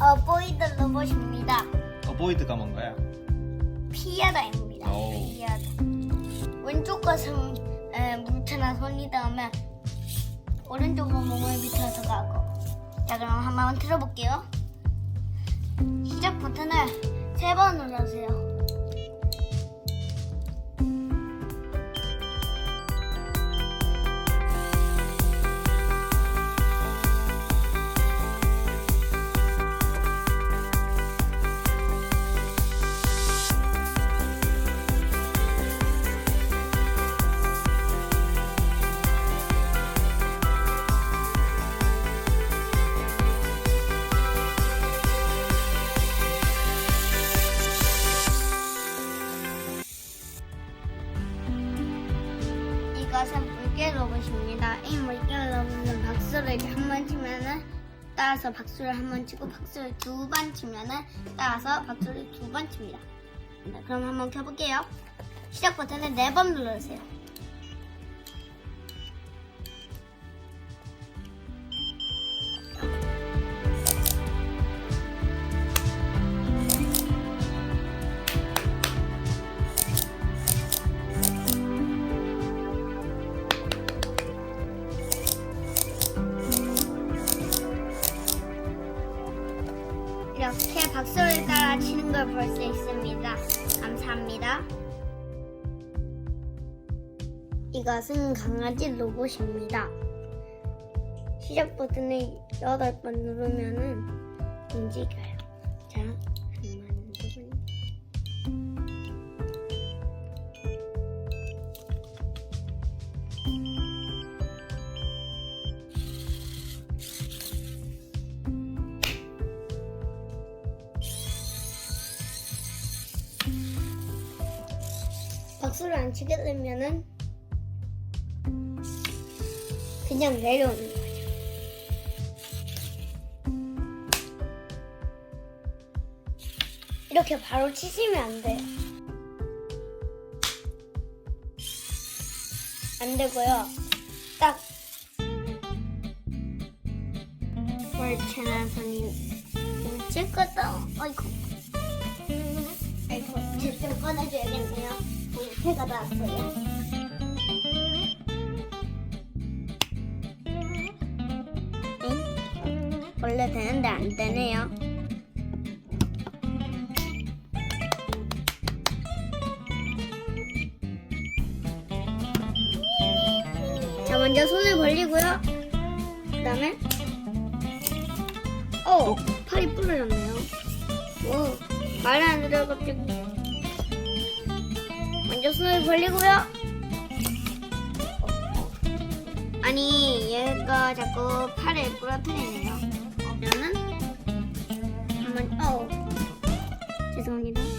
어보이드 로봇입니다. 어보이드가 뭔가요? 피아다입니다. 피아다. 왼쪽 것은 에, 뭉쳐나 손이 닿으면 오른쪽은 몸을 비틀어서 가고. 자 그럼 한번 틀어볼게요. 시작 버튼을 세 번 눌러주세요. 이것은 물개 로봇입니다. 이 물개 로봇은 박수를 한번 치면은 따라서 박수를 한 번 치고 박수를 두 번 치면은 따라서 박수를 두 번 칩니다. 네, 그럼 한번 켜볼게요. 시작 버튼을 네 번 눌러주세요. 이렇게 박수를 따라 치는 걸 볼 수 있습니다. 감사합니다. 이것은 강아지 로봇입니다. 시작 버튼을 8번 누르면은 움직여요. 자, 박수를 안 치게 되면은 그냥 내려오는 거죠. 이렇게 바로 치시면 안 돼요. 안 되고요. 딱 월체나 손이 나왔어요. 응? 원래 되는데 안 되네요. 자, 먼저 손을 벌리고요. 그 다음에, 어, 팔이 부러졌네요. 오, 말이 안 들어, 갑자기. 먼저 손을 벌리고요. 아니 얘가 자꾸 팔을 부러뜨리네요. 그러면은 한번 어 죄송합니다.